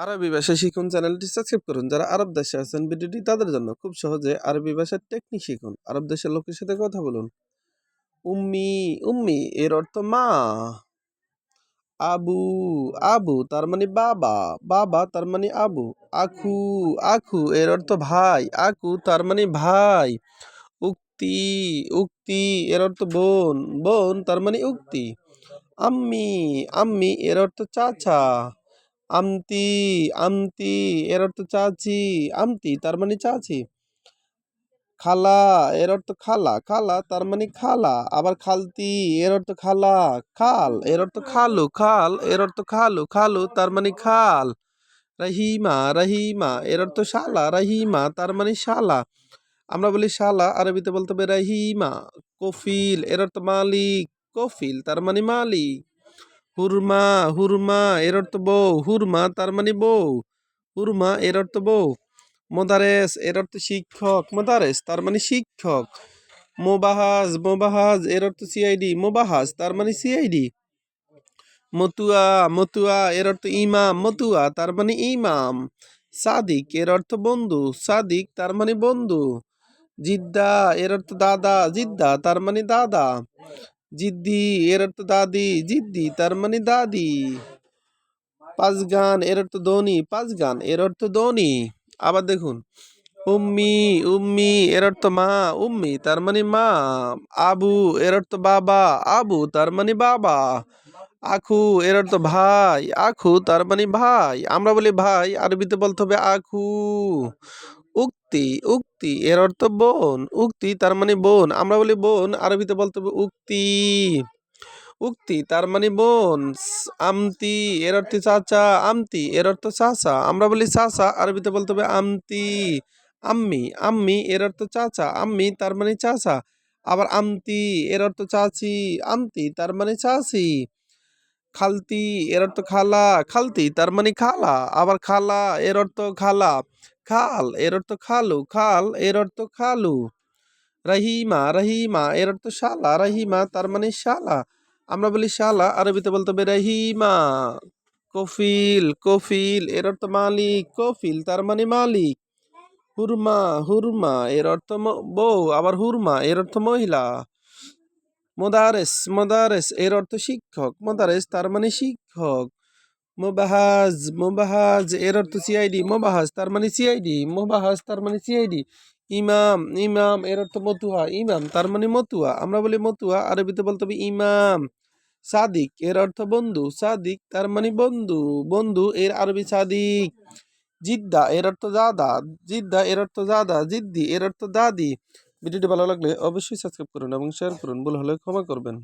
আরবি ভাষা শিখুন, চ্যানেলটি সাবস্ক্রাইব করুন। যারা আরব দেশে আছেন, ভিডিওটি তাদের জন্য খুব সহজে আরবি ভাষার টেকনিক শিখুন। আরব দেশের লোকের সাথে কথা বলুন। উম্মি উম্মি, এর অর্থ মা। আবু আবু, তার মানে বাবা। বাবা, তার মানে আবু। আখু আখু, এর অর্থ ভাই। আখু, তার মানে ভাই। উক্তি উক্তি, এর অর্থ বোন। বোন, তার মানে উক্তি। আম্মি আম্মি, এর অর্থ চাচা। আমতি আমতি, এর অর্থ চাচি, আমতি, তার মানে চাচি। খালা, এর অর্থ খালা খালা, তার মানে খালা। আবার খালতি, এর অর্থ খালা, খাল, এর অর্থ খালু, খাল, এর অর্থ খালু খালু, তার মানে খাল। রহিমা রহিমা, এর অর্থ শালা, রহিমা, তার মানে শালা। আমরা বলি শালা, আরবিতে বলতে হবে রহিমা, কফিল, এর অর্থ মালিক, কফিল, তার মানে মালিক। হুরমা হুরমা, এর অর্থ বউ। হুরমা, তার মানে বউ। হুরমা, এর অর্থ বউ। মোদারেস, এর অর্থ শিক্ষক। মোদারেস, তার মানে শিক্ষক। মোবাহাজ মোবাহাজ, এর অর্থ সিআইডি। মোবাহাজ, তার মানে সিআইডি। মতুয়া মতুয়া, এর অর্থ ইমাম। মতুয়া, তার মানে ইমাম। সাদিক, এর অর্থ বন্ধু। সাদিক, তার মানে বন্ধু। জিদ্দা, এর অর্থ দাদা। জিদ্দা, তার মানে দাদা। জিদ্দি এর অর্থ দাদি, জিদ্দি, তার মানে দাদি। পাঁচ গান এর অর্থ ধনী পাঁচগান এর অর্থ ধনী। আবার দেখুন, উম্মি উম্মি এর অর্থ মা, উম্মি, তার মানে মা। আবু এর অর্থ বাবা, আবু, তার মানে বাবা। আখু এর অর্থ ভাই, আখু, তার মানে ভাই। আমরা বলি ভাই, আরবিতে বলতে হবে আখু। উক্তি উক্তি, এর অর্থ বোন, উক্তি তার মানে বোন, আমরা বলি বোন, আরবিতে বলতে হবে উক্তি। উক্তি তার মানে বোন আমতি, এর অর্থ চাচা, আমতি, এর অর্থ চাচা, আমরা বলি চাচা, আরবিতে বলতে হবে আমতি, আম্মি আম্মি, এর অর্থ চাচা, আম্মি তার মানে চাচা, আবার আমতি, এর অর্থ চাচি, আমতি তার মানে চাচি, খালতি, এর অর্থ খালা, খালতি তার মানে খালা, আবার খালা, এর অর্থ খালা খাল, এর অর্থ খালু, খাল, এর অর্থ খালু। রহিমা রহিমা, এর অর্থ শালা, রহিমা তার মানে শালা। আমরা বলি শালা, আরবিতে বলতে হবে রহিমা। কফিল কফিল, এর অর্থ মালিক, কফিল তার মানে মালিক। হুরমা হুরমা, এর অর্থ বউ, আবার হুরমা, এর অর্থ মহিলা। মোদারেস মোদারেস, এর অর্থ শিক্ষক, মোদারেস তার মানে শিক্ষক। মোবাহাজ মোবাহাজ এর অর্থ সিআইডি মোবাহাজ তার মানে সিআইডি মোবাহাজ তার মানে সিআইডি ইমাম ইমাম এর অর্থ মতুয়া ইমাম তার মানে মতুয়া আমরা বলি মতুয়া আরবিতে বলতে হবে ইমাম সাদিক এর অর্থ বন্ধু সাদিক তার মানে বন্ধু বন্ধু এর আরবি সাদিক জিদ্দা এর অর্থ দাদা জিদ্দা এর অর্থ দাদা জিদ্দি এর অর্থ দাদি ভিডিওটি ভালো লাগলে অবশ্যই সাবস্ক্রাইব করুন এবং শেয়ার করুন। ভুল হলে ক্ষমা করবেন।